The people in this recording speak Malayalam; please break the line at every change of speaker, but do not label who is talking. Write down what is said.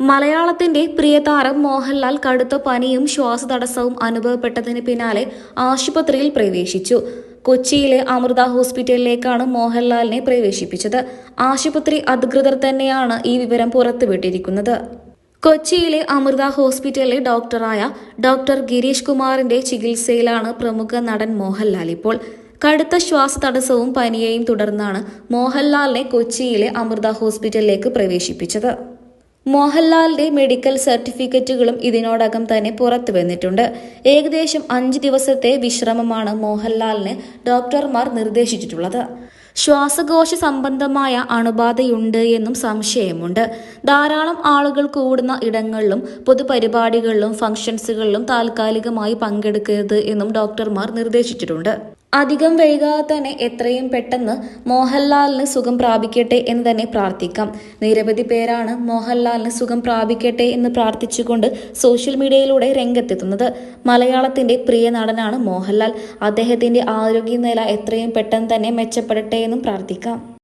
മലയാളത്തിന്റെ പ്രിയതാരം മോഹൻലാൽ കടുത്ത പനിയും ശ്വാസതടസ്സവും അനുഭവപ്പെട്ടതിന് പിന്നാലെ ആശുപത്രിയിൽ പ്രവേശിച്ചു. കൊച്ചിയിലെ അമൃത ഹോസ്പിറ്റലിലേക്കാണ് മോഹൻലാലിനെ പ്രവേശിപ്പിച്ചത്. ആശുപത്രി അധികൃതർ തന്നെയാണ് ഈ വിവരം പുറത്തുവിട്ടിരിക്കുന്നത്. കൊച്ചിയിലെ അമൃത ഹോസ്പിറ്റലിലെ ഡോക്ടറായ ഡോക്ടർ ഗിരീഷ് കുമാറിന്റെ ചികിത്സയിലാണ് പ്രമുഖ നടൻ മോഹൻലാൽ ഇപ്പോൾ. കടുത്ത ശ്വാസതടസ്സവും പനിയെയും തുടർന്നാണ് മോഹൻലാലിനെ കൊച്ചിയിലെ അമൃത ഹോസ്പിറ്റലിലേക്ക് പ്രവേശിപ്പിച്ചത്. മോഹൻലാലിന്റെ മെഡിക്കൽ സർട്ടിഫിക്കറ്റുകളും ഇതിനോടകം തന്നെ പുറത്തു വന്നിട്ടുണ്ട്. ഏകദേശം അഞ്ച് ദിവസത്തെ വിശ്രമമാണ് മോഹൻലാലിന് ഡോക്ടർമാർ നിർദ്ദേശിച്ചിട്ടുള്ളത്. ശ്വാസകോശ സംബന്ധമായ അണുബാധയുണ്ട് എന്നും സംശയമുണ്ട്. ധാരാളം ആളുകൾ കൂടുന്ന ഇടങ്ങളിലും പൊതുപരിപാടികളിലും ഫംഗ്ഷൻസുകളിലും താൽക്കാലികമായി പങ്കെടുക്കരുത് എന്നും ഡോക്ടർമാർ നിർദ്ദേശിച്ചിട്ടുണ്ട്. അധികം വൈകാതെ തന്നെ എത്രയും പെട്ടെന്ന് മോഹൻലാലിന് സുഖം പ്രാപിക്കട്ടെ എന്ന് തന്നെ പ്രാർത്ഥിക്കാം. നിരവധി പേരാണ് മോഹൻലാലിന് സുഖം പ്രാപിക്കട്ടെ എന്ന് പ്രാർത്ഥിച്ചുകൊണ്ട് സോഷ്യൽ മീഡിയയിലൂടെ രംഗത്തെത്തുന്നത്. മലയാളത്തിന്റെ പ്രിയ നടനാണ് മോഹൻലാൽ. അദ്ദേഹത്തിന്റെ ആരോഗ്യനില എത്രയും പെട്ടെന്ന് തന്നെ മെച്ചപ്പെടട്ടെ എന്നും പ്രാർത്ഥിക്കാം.